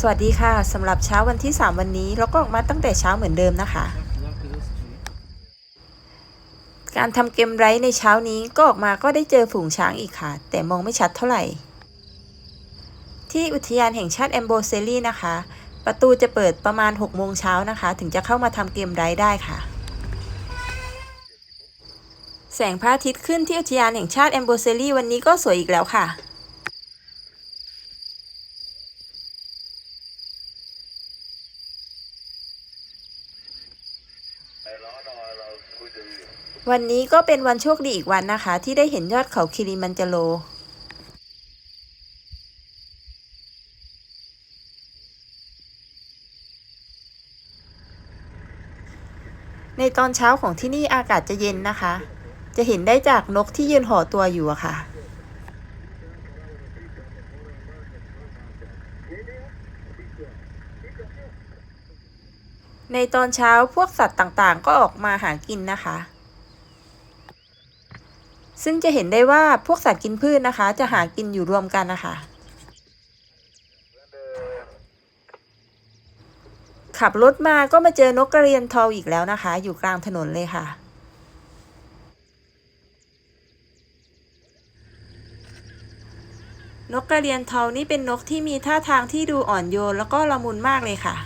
สวัสดีค่ะสำหรับเช้าวันที่ 3 วันนี้เราก็ออกมาตั้งแต่เช้าเหมือนเดิมนะคะ การทำเกมไรในเช้านี้ก็ออกมาก็ได้เจอฝูงช้างอีกค่ะ แต่มองไม่ชัดเท่าไหร่ ที่อุทยานแห่งชาติแอมโบเซลีนะคะ ประตูจะเปิดประมาณ6โมงเช้านะคะ ถึงจะเข้ามาทำเกมไรได้ค่ะ แสงพระอาทิตย์ขึ้นที่อุทยานแห่งชาติแอมโบเซลีวันนี้ก็สวยอีกแล้วค่ะ วันนี้ก็เป็นวันโชคดีอีกวันนะคะ ที่ได้เห็นยอดเขาคิริมันจาโรในตอนเช้าของที่นี่อากาศจะเย็นนะคะ จะเห็นได้จากนกที่ยืนห่อตัวอยู่อะค่ะ ในตอนเช้าพวกสัตว์ต่างๆ ก็ออกมาหากินนะคะ ซึ่งจะเห็นได้ว่าพวกสัตว์กินพืชนะคะ จะหากินอยู่รวมกันนะคะ ขับรถมาก็มาเจอนกกระเรียนทออีกแล้วนะคะ อยู่กลางถนนเลยค่ะนกกระเรียนทองนี่เป็นนกที่มีท่าทางที่ดูอ่อนโยนแล้วก็ละมุนมากเลยค่ะ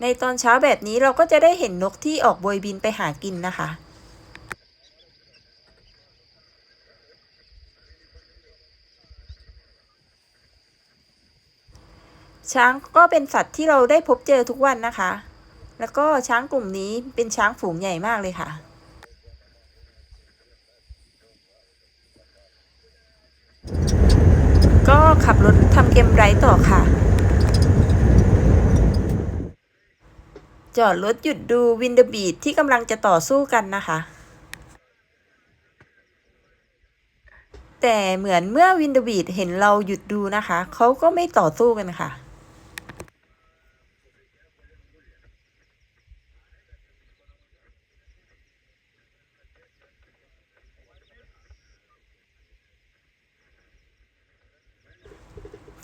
ในตอนเช้าแบบนี้เราก็จะได้เห็นนกที่ออกโบยบินไปหากินนะคะช้างก็เป็นสัตว์ที่เราได้พบเจอทุกวันนะคะ แล้วก็ช้างกลุ่มนี้เป็นช้างฝูงใหญ่มากเลยค่ะ ก็ขับรถทำเกมไรต่อค่ะ จอดรถหยุดดูวินเดอร์บีดที่กำลังจะต่อสู้กันนะคะ แต่เหมือนเมื่อวินเดอร์บีดเห็นเราหยุดดูนะคะ เขาก็ไม่ต่อสู้กันค่ะ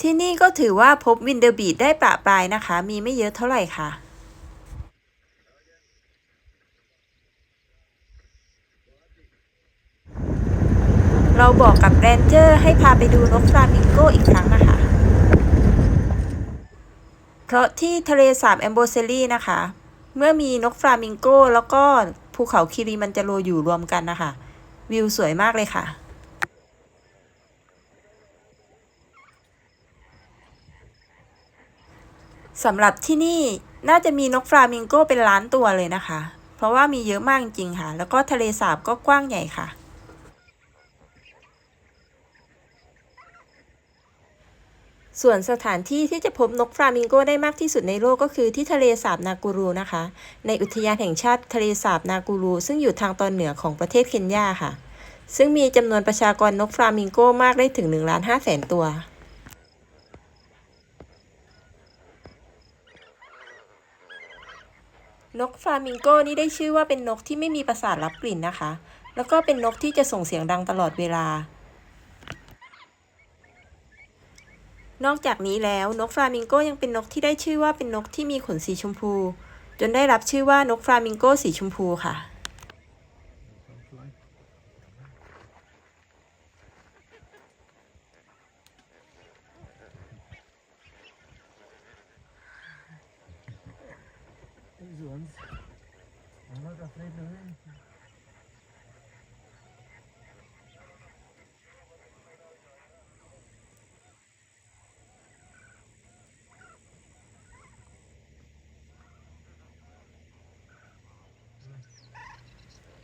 ที่นี่ก็ถือว่าพบวินเดอร์บีดได้ประปรายนะคะ มีไม่เยอะเท่าไหร่ค่ะ เราบอกกับแรนเจอร์ให้พาไปดูนกฟลามิงโกอีกครั้งนะคะ เพราะที่ทะเลสาบแอมโบเซลีนะคะ เมื่อมีนกฟลามิงโกแล้วก็ภูเขาคิริมันจาโรอยู่รวมกันนะคะ วิวสวยมากเลยค่ะสำหรับที่นี่น่าจะมีนกฟลามิงโกเป็นล้านตัวเลยนะคะ เพราะว่ามีเยอะมากจริงๆค่ะ แล้วก็ทะเลสาบก็กว้างใหญ่ค่ะ ส่วนสถานที่ที่จะพบนกฟลามิงโกได้มากที่สุดในโลกก็คือที่ทะเลสาบนากูรูนะคะ ในอุทยานแห่งชาติทะเลสาบนากูรู ซึ่งอยู่ทางตอนเหนือของประเทศเคนยาค่ะ ซึ่งมีจำนวนประชากรนกฟลามิงโกมากได้ถึง1ล้าน5แสนตัวนกฟลามิงโกนี่ได้ชื่อว่าเป็นนกที่ไม่มีประสาทรับกลิ่นนะคะ แล้วก็เป็นนกที่จะส่งเสียงดังตลอดเวลา นอกจากนี้แล้วนกฟลามิงโกยังเป็นนกที่ได้ชื่อว่าเป็นนกที่มีขนสีชมพู จนได้รับชื่อว่านกฟลามิงโกสีชมพูค่ะ These ones. I'm not afraid of them.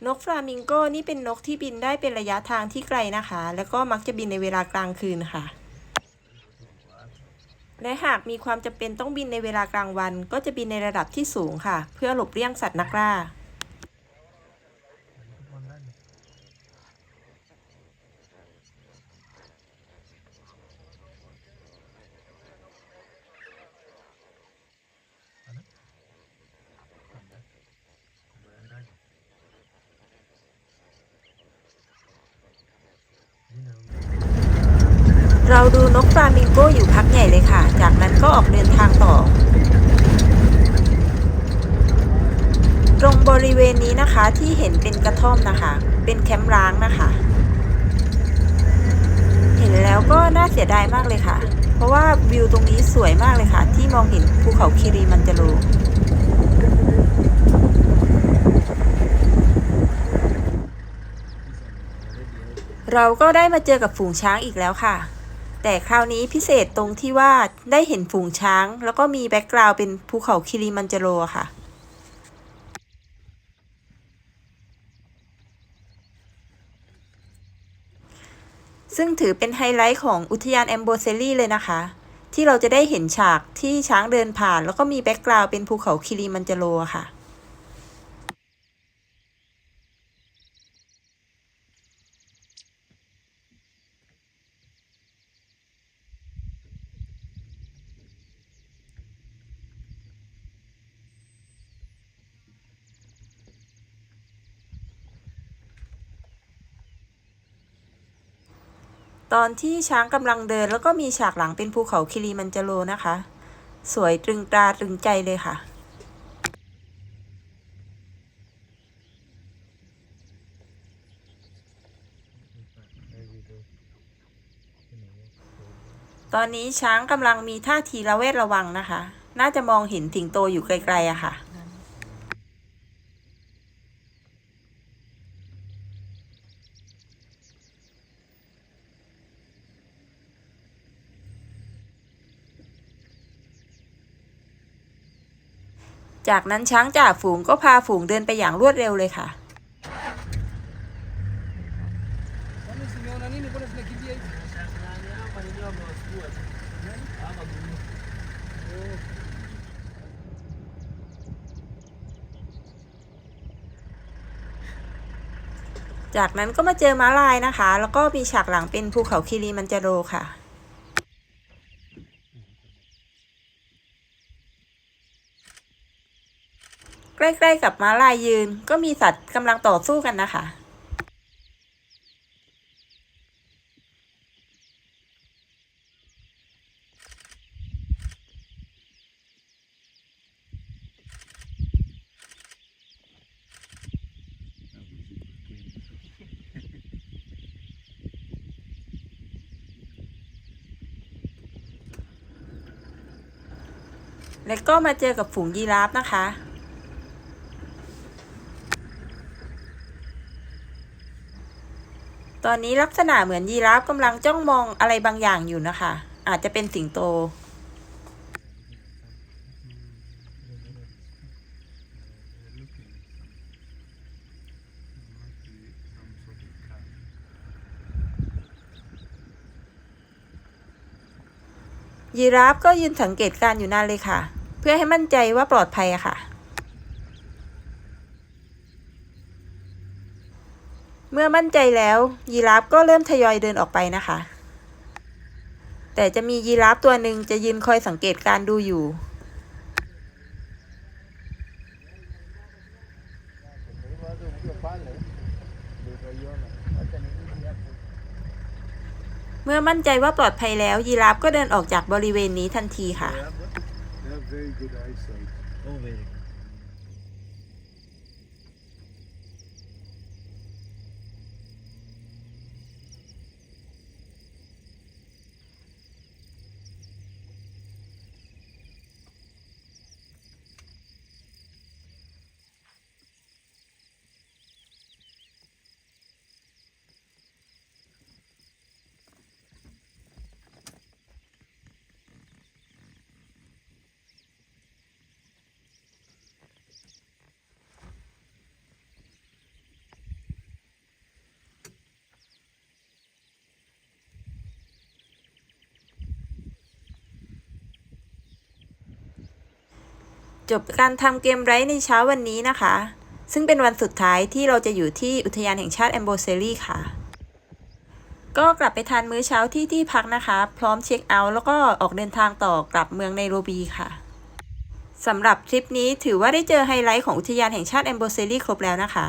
นกฟลามิงโกนี่เป็นนกที่บินได้เป็นระยะทางที่ไกลนะคะ แล้วก็มักจะบินในเวลากลางคืนค่ะ และหากมีความจำเป็นต้องบินในเวลากลางวัน ก็จะบินในระดับที่สูงค่ะ เพื่อหลบเลี่ยงสัตว์นักล่า เราดูนกฟลามิงโกอยู่พักใหญ่เลยค่ะ จากนั้นก็ออกเดินทางต่อ ตรงบริเวณนี้นะคะที่เห็นเป็นกระท่อมนะคะ เป็นแคมป์ร้างนะคะ เห็นแล้วก็น่าเสียดายมากเลยค่ะ เพราะว่าวิวตรงนี้สวยมากเลยค่ะ ที่มองเห็นภูเขาคิริมันจาโรเราก็ได้มาเจอกับฝูงช้างอีกแล้วค่ะ แต่คราวนี้พิเศษตรงที่ว่าได้เห็นฝูงช้าง แล้วก็มีแบ็กกราวด์เป็นภูเขาคิริมันจาโรค่ะซึ่งถือเป็นไฮไลท์ของอุทยานแอมโบเซลีเลยนะคะ ที่เราจะได้เห็นฉากที่ช้างเดินผ่าน แล้วก็มีแบ็กกราวด์เป็นภูเขาคิริมันจาโรค่ะ ตอนที่ช้างกำลังเดิน แล้วก็มีฉากหลังเป็นภูเขาคิริมันจาโรนะคะ สวยตรึงตราตรึงใจเลยค่ะตอนนี้ช้างกำลังมีท่าทีระแวดระวังนะคะ น่าจะมองเห็นถิงโตอยู่ไกลๆอะค่ะ จากนั้นช้างจ่าฝูงก็พาฝูงเดินไปอย่างรวดเร็วเลยค่ะ จากนั้นก็มาเจอม้าลายนะคะ แล้วก็มีฉากหลังเป็นภูเขาคิริมันจาโรค่ะ ใกล้ๆกับม้าลายยืน ก็มีสัตว์กำลังต่อสู้กันนะคะแล้วก็มาเจอกับฝูงยีราฟนะคะ ตอนนี้ลักษณะเหมือนยีราฟกำลังจ้องมองอะไรบางอย่างอยู่นะคะ อาจจะเป็นสิงโต ยีราฟก็ยืนสังเกตการณ์อยู่นานเลยค่ะ เพื่อให้มั่นใจว่าปลอดภัยอะค่ะ มื่อมั่นใจแล้ว ยีราฟก็เริ่มทยอยเดินออกไปนะคะ แต่จะมียีราฟตัวหนึ่งจะยืนคอยสังเกตการดูอยู่ เมื่อมั่นใจว่าปลอดภัยแล้ว ยีราฟก็เดินออกจากบริเวณนี้ทันทีค่ะ have very good eyesight. Oh, very good. จบการทำเกมไร้ในเช้าวันนี้นะคะ ซึ่งเป็นวันสุดท้ายที่เราจะอยู่ที่อุทยานแห่งชาติแอมโบเซลีค่ะ ก็กลับไปทานมื้อเช้าที่ที่พักนะคะ พร้อมเช็คเอาท์แล้วก็ออกเดินทางต่อกลับเมืองไนโรบีค่ะสำหรับทริปนี้ถือว่าได้เจอไฮไลท์ของอุทยานแห่งชาติแอมโบเซลีครบแล้วนะคะ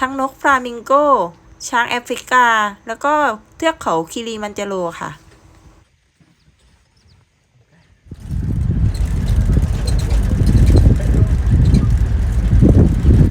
ทั้งนกฟลามิงโกช้างแอฟริกา แล้วก็เทือกเขาคิริมันจาโรค่ะ